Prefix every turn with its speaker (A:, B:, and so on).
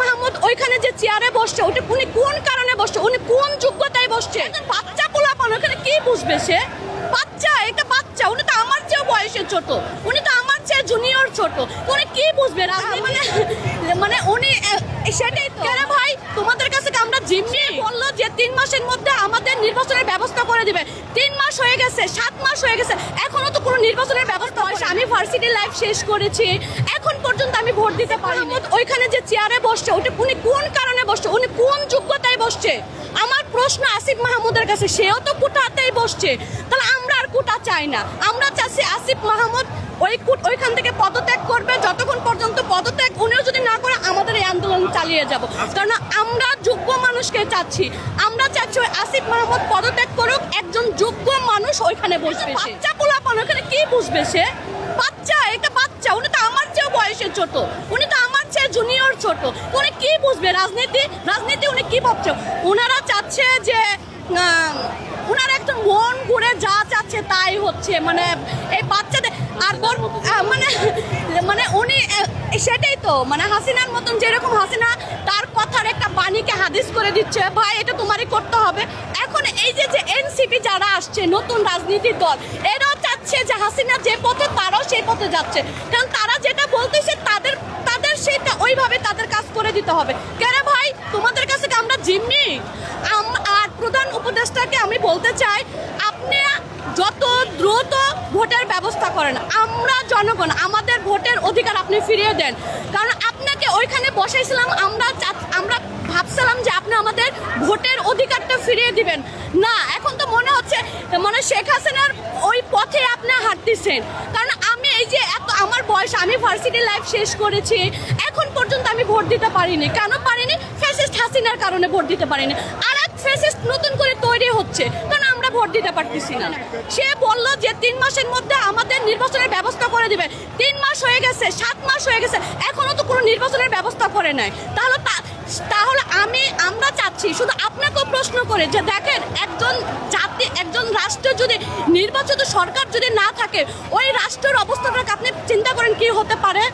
A: মাহমুদ ওইখানে যে চেয়ারে বসছে ওটা উনি কোন কারণে বসছে? উনি কোন যোগ্যতায় বসছে? বাচ্চা পোলাপান ওখানে কি বুঝবে সে? বাচ্চা এটা বাচ্চা উনি তো আমার চেয়েও বয়সে ছোট। উনি তো আমার চেয়ে জুনিয়র ছোট। উনি কি বুঝবে? রাজনীতি মানে মানে উনি সেটাই কেন ভাই? তোমাদের কাছে আমরা জিম্মি? বলল যে তিন মাসের মধ্যে আমাদের নির্বাচনের ব্যবস্থা করে দিবে। তিন মাস হয়ে গেছে সাত মাস হয়ে গেছে। এখনও তো কোনো নির্বাচনের ব্যবস্থা হয়েছে আমি ভার্সিটি লাইফ শেষ করেছি। পর্যন্ত আমি ভোট দিতে পারি ওইখানে যে চেয়ারে বসছে ওটা উনি কোন কারণে বসছে? উনি কোন যোগ্যতায় বসছে? আমার প্রশ্ন আসিফ মাহমুদের কাছে সেও তো কুটাতেই বসছে। তাহলে আমরা আর কুটা চাই না। আমরা চাচ্ছি আসিফ মাহমুদ ওই কুট- ওইখান থেকে পদত্যাগ করবে যতক্ষণ পর্যন্ত পদত্যাগ উনিও যদি না করে আমাদের এই আন্দোলন চালিয়ে যাব। কারণ আমরা যোগ্য মানুষকে চাচ্ছি। আমরা চাচ্ছি ওই আসিফ মাহমুদ পদত্যাগ করুক একজন যোগ্য মানুষ ওইখানে বসবে। বাচ্চা পোলাপান ওখানে কি বুঝবে সে? বাচ্চা এটা বাচ্চা উনি তো আমার বয়সে ছোট, উনি তো আমার চেয়ে জুনিয়র ছোট। উনি কি বুঝবে রাজনীতি? রাজনীতি উনি কি ভাবছে? ওনারা চাচ্ছে যে ওনারা একজন মন ঘুরে যা চাচ্ছে তাই হচ্ছে মানে এই বাচ্চাদের, আর মানে মানে উনি সেটাই তো মানে হাসিনার মতন যেরকম হাসিনা, তার কথার একটা বাণীকে হাদিস করে দিচ্ছে, ভাই, এটা তোমারই করতে হবে। এখন এই যে যে এনসিপি যারা আসছে, নতুন রাজনীতির দল, এরাও চাচ্ছে যে হাসিনা যে পথে, তারাও সেই পথে যাচ্ছে। কারণ তারা যেটা বলতেছে, তাদের তাদের সেটা ওইভাবে তাদের কাজ করে দিতে হবে। কেন ভাই? তোমাদের কাছে আমরা জিম্মি? আর প্রধান উপদেষ্টাকে আমি বলতে চাই, আপনি যত দ্রুত ভোটের ব্যবস্থা করেন, আমরা জনগণ, আমাদের ভোটের অধিকার আপনি ফিরিয়ে দেন। কারণ আপনাকে ওইখানে বসাইছিলাম, আমরা আমরা ভাবছিলাম যে আপনি আমাদের ভোটের অধিকারটা ফিরিয়ে দিবেন। না, এখন তো মনে শেখ হাসিনার ওই পথে আপনি হাঁটতেছেন। কারণ আমি এই যে এত, আমার বয়স, আমি ভার্সিটি লাইফ শেষ করেছি। এখন পর্যন্ত আমি ভোট দিতে পারিনি। কেন পারিনি? ফ্যাসিস্ট হাসিনার কারণে ভোট দিতে পারিনি। আর এক ফ্যাসিস্ট নতুন করে তৈরি হচ্ছে, কারণ আমরা ভোট দিতে পারতেছি না। সে বলল যে তিন মাসের মধ্যে আমাদের নির্বাচনের ব্যবস্থা করে দিবে। তিন মাস হয়ে গেছে, সাত মাস হয়ে গেছে এখনও তো কোনো নির্বাচনের ব্যবস্থা করে নাই। তাহলে তাহলে আমি, আমরা চাচ্ছি, শুধু আপনাকেও প্রশ্ন করে যে দেখেন, একজন জাতি রাষ্ট্র যদি নির্বাচিত সরকার যদি না থাকে, ওই রাষ্ট্রের অবস্থাটাকে আপনি চিন্তা করেন কি হতে পারে?